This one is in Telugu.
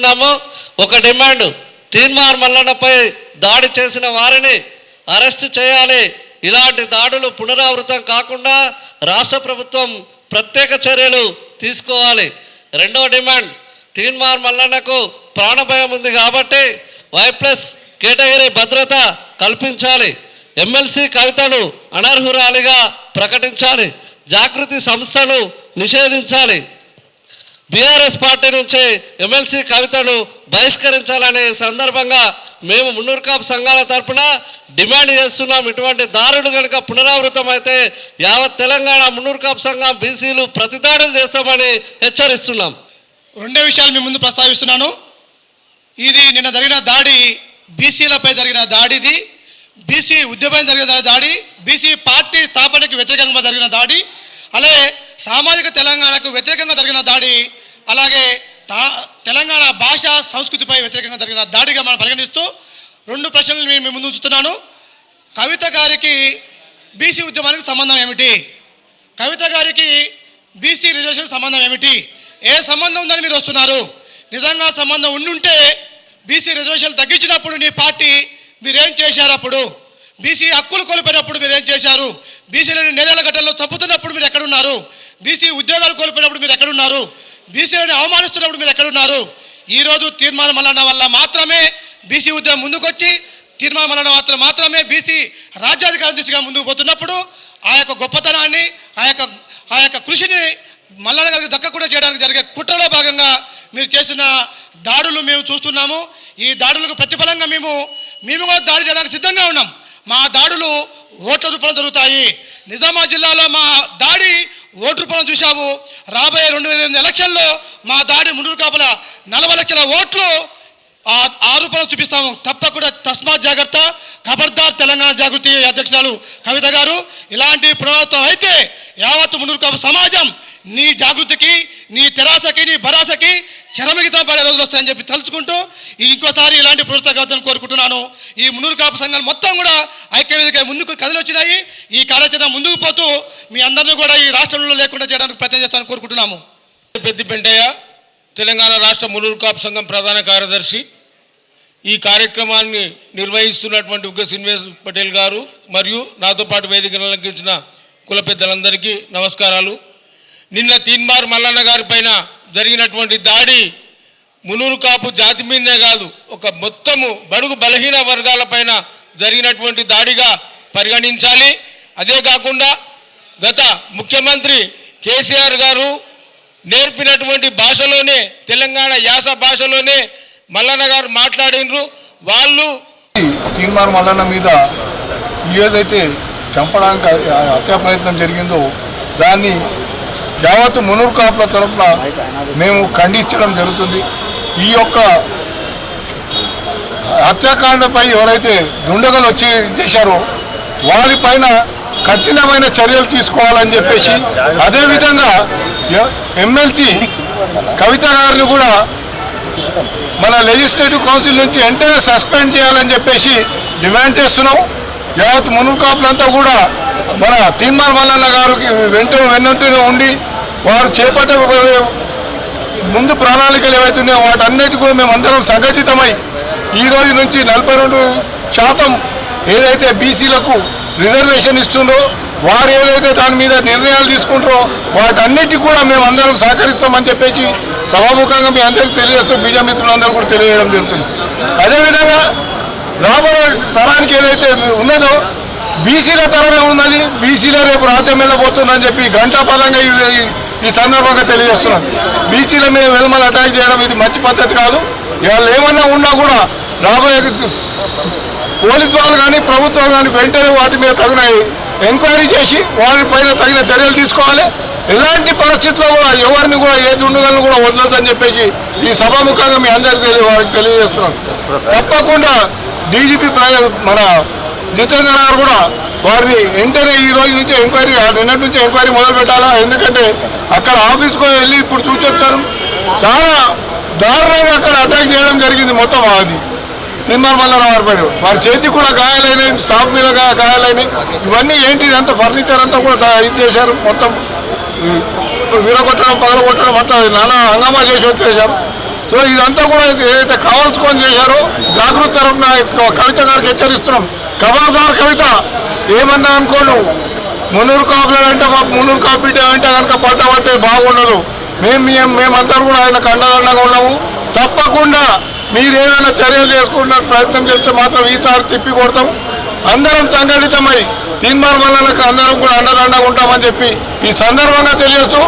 చేస్తున్నాము? ఒక డిమాండ్. తీన్మార్ మల్లన్నపై దాడి చేసిన వారిని అరెస్ట్ చేయాలి. ఇలాంటి దాడులు పునరావృతం కాకుండా రాష్ట్ర ప్రభుత్వం ప్రత్యేక చర్యలు తీసుకోవాలి. రెండో డిమాండ్. తీన్మార్ మల్లన్నకు ప్రాణభయం ఉంది కాబట్టి వై ప్లస్ కేటగిరీ భద్రత కల్పించాలి. ఎమ్మెల్సీ కవితను అనర్హురాలిగా ప్రకటించాలి. జాగృతి సంస్థను నిషేధించాలి. బీఆర్ఎస్ పార్టీ నుంచి ఎమ్మెల్సీ కవితను బహిష్కరించాలనే సందర్భంగా మేము మున్నూరు కాపు సంఘాల తరపున డిమాండ్ చేస్తున్నాం. ఇటువంటి దారులు కనుక పునరావృతం అయితే యావత్ తెలంగాణ మున్నూరు కాపు సంఘం బీసీలు ప్రతిదాడులు చేస్తామని హెచ్చరిస్తున్నాం. రెండే విషయాలు మీ ముందు ప్రస్తావిస్తున్నాను. ఇది నిన్న జరిగిన దాడి బీసీలపై జరిగిన దాడిది బీసీ ఉద్యమం జరిగిన దాడి బీసీ పార్టీ స్థాపనకు వ్యతిరేకంగా జరిగిన దాడి అలాగే సామాజిక తెలంగాణకు వ్యతిరేకంగా జరిగిన దాడి అలాగే తా తెలంగాణ భాష సంస్కృతిపై వ్యతిరేకంగా జరిగిన దాడిగా మనం పరిగణిస్తూ రెండు ప్రశ్నలు నేను మీ ముందు ఉంచుతున్నాను. కవిత గారికి బీసీ ఉద్యమానికి సంబంధం ఏమిటి? కవిత గారికి బీసీ రిజర్వేషన్ సంబంధం ఏమిటి? ఏ సంబంధం ఉందని మీరు వస్తున్నారు? నిజంగా సంబంధం ఉండుంటే బీసీ రిజర్వేషన్ తగ్గించినప్పుడు నీ పార్టీ మీరేం చేశారు అప్పుడు? బీసీ హక్కులు కోల్పోయినప్పుడు మీరు ఏం చేశారు బీసీలను నేరేళ్ళ గట్టల్లో చంపుతున్నప్పుడు మీరు ఎక్కడున్నారు? బీసీ ఉద్యోగాలు కోల్పోయినప్పుడు మీరు ఎక్కడున్నారు? బీసీలను అవమానిస్తున్నప్పుడు మీరు ఎక్కడున్నారు? ఈరోజు తీర్మానం మల్లన్న వల్ల మాత్రమే బీసీ ఉద్యమం ముందుకొచ్చి తీర్మానం మల్లన్న మాత్రం మాత్రమే బీసీ రాజ్యాధికారం దిశగా ముందుకు పోతున్నప్పుడు ఆ యొక్క గొప్పతనాన్ని ఆ యొక్క ఆ యొక్క కృషిని మల్లన్న గారికి దక్కకుండా చేయడానికి జరిగే కుట్రలో భాగంగా మీరు చేసిన దాడులు మేము చూస్తున్నాము. ఈ దాడులకు ప్రతిఫలంగా మేము మేము కూడా దాడి చేయడానికి సిద్ధంగా ఉన్నాం. మా దాడులు ఓట్ల రూపంలో జరుగుతాయి. నిజామాబాద్ జిల్లాలో మా చూశాము రాబోయే రెండు వేల ఎనిమిది ఎలక్షన్లో మా దాడి ముందు కాపల నలభై లక్షల ఓట్లు ఆ రూపంలో చూపిస్తాము. తప్పకుండా తస్మాత్ జాగ్రత్త ఖబర్దార్ తెలంగాణ జాగృతి అధ్యక్షురాలు కవిత గారు. ఇలాంటి పునరావృతం అయితే యావత్ మున్నూరు కాపు సమాజం నీ జాగృతికి నీ తెరాసకి నీ భరాసకి చరమగితం పడే రోజులు వస్తాయని చెప్పి తలుచుకుంటూ ఇంకోసారి ఇలాంటి పునరుద్ధ కోరుకుంటున్నాను. ఈ మునూరు కాపు సంఘాలు మొత్తం కూడా ఐక్యవేదిక ముందుకు కదిలొచ్చినాయి. ఈ కార్యాచరణ ముందుకు పోతూ మీ అందరినీ కూడా ఈ రాష్ట్రంలో లేకుండా చేయడానికి ప్రయత్నం చేస్తానని కోరుకుంటున్నాము. పెద్దిపెంటయ్య తెలంగాణ రాష్ట్ర మునూరు కాపు సంఘం ప్రధాన కార్యదర్శి. ఈ కార్యక్రమాన్ని నిర్వహిస్తున్నటువంటి ఉగ్గ శ్రీనివాస్ పటేల్ గారు మరియు నాతో పాటు వేదికను అలంకరించిన కుల పెద్దలందరికీ నమస్కారాలు. నిన్న తీన్మార్ మల్లన్న గారి పైన జరిగినటువంటి దాడి మునూరు కాపు జాతి మీదనే కాదు ఒక మొత్తము బడుగు బలహీన వర్గాలపైన జరిగినటువంటి దాడిగా పరిగణించాలి. అదే కాకుండా గత ముఖ్యమంత్రి కేసీఆర్ గారు నేర్పినటువంటి భాషలోనే తెలంగాణ యాస భాషలోనే మల్లన్న గారు మాట్లాడినరు వాళ్ళు తీన్మార్ మల్లన్న మీద ఏదైతే చంపడానికి హత్యా ప్రయత్నం జరిగిందో దాన్ని యావత్ మునూరు కాపుల తరఫున మేము ఖండించడం జరుగుతుంది. ఈ యొక్క హత్యాకాండపై ఎవరైతే దుండగలు వచ్చి చేశారో వారిపైన కఠినమైన చర్యలు తీసుకోవాలని చెప్పేసి అదేవిధంగా ఎమ్మెల్సీ కవిత గారిని కూడా మన లెజిస్లేటివ్ కౌన్సిల్ నుంచి వెంటనే సస్పెండ్ చేయాలని చెప్పేసి డిమాండ్ చేస్తున్నాం. యావత్ మునుకాపులంతా కూడా మన తీన్మార్ మల్లన్న గారికి వెంట వెన్నంటూనే ఉండి వారు చేపట్టే ముందు ప్రణాళికలు ఏవైతున్నాయో వాటన్నిటి కూడా మేమందరం సంఘటితమై ఈ రోజు నుంచి నలభై రెండు శాతం ఏదైతే బీసీలకు రిజర్వేషన్ ఇస్తుందో వారు ఏదైతే దాని మీద నిర్ణయాలు తీసుకుంటారో వాటన్నిటి కూడా మేము అందరం సహకరిస్తామని చెప్పేసి సభాముఖంగా మీ అందరికీ తెలియజేస్తూ బీజా మిత్రులందరూ కూడా తెలియజేయడం జరుగుతుంది. అదేవిధంగా రాబోయే తరానికి ఏదైతే ఉన్నదో బీసీల తరమే ఉన్నది బీసీల రేపు రాజ్యం మీద పోతుందని చెప్పి గంటా పదంగా ఈ- ఈ- సందర్భంగా తెలియజేస్తున్నాను బీసీల మీద వెలుమలు అటాక్ చేయడం ఇది మంచి పద్ధతి కాదు. ఇవాళ ఏమన్నా ఉన్నా కూడా రాబోయే పోలీసు వాళ్ళు కానీ ప్రభుత్వం కానీ వెంటనే వాటి మీద తగిన ఎంక్వైరీ చేసి వారిపైన తగిన చర్యలు తీసుకోవాలి. ఎలాంటి పరిస్థితుల్లో కూడా ఎవరిని కూడా ఏ దుండుగలను కూడా వదలొద్దని చెప్పేసి ఈ సభాముఖంగా మీ అందరికీ తెలియ వారికి తెలియజేస్తున్నాం తప్పకుండా డీజీపీ మన జితేంద్ర గారు కూడా వారిని వెంటనే ఈ రోజు నుంచి ఎంక్వైరీ నిన్నటి నుంచి ఎంక్వైరీ మొదలు పెట్టాలా? ఎందుకంటే అక్కడ ఆఫీస్కి వెళ్ళి ఇప్పుడు చూసొచ్చారు. చాలా దారుణంగా అక్కడ అటాక్ చేయడం జరిగింది మొత్తం అది తిమ్మర్ మల్లన్న వారి పైన. వారి చేతికి కూడా గాయాలైనాయి స్టాఫ్ మీద గా- గాయాలైనాయి. ఇవన్నీ ఏంటి ఇదంతా? ఫర్నిచర్ అంతా కూడా ఇది చేశారు మొత్తం. ఈ విరగొట్టడం పగలగొట్టడం అంతా నానా హంగామా చేసి వచ్చేసారు సో ఇదంతా కూడా ఏదైతే కావాల్సుకొని చేశారో జాగృతి తరఫున కవిత గారికి హెచ్చరిస్తున్నాం. ఖబర్దార్ కవిత ఏమన్నా అనుకోను? మునూరు కాపులు అంటే మా మున్నూరు కాపు అంటే కనుక పడ్డమంటే బాగుండదు. మేము మేము మేమందరూ కూడా ఆయనకు అండదండగా ఉన్నాము. తప్పకుండా మీరేమైనా చర్యలు చేసుకున్న ప్రయత్నం చేస్తే మాత్రం ఈసారి తిప్పి కొడతాం. అందరం సంఘటితమై తీర్మానం వల్ల అందరం కూడా అండదండగా ఉంటామని చెప్పి ఈ సందర్భంగా తెలియజేస్తూ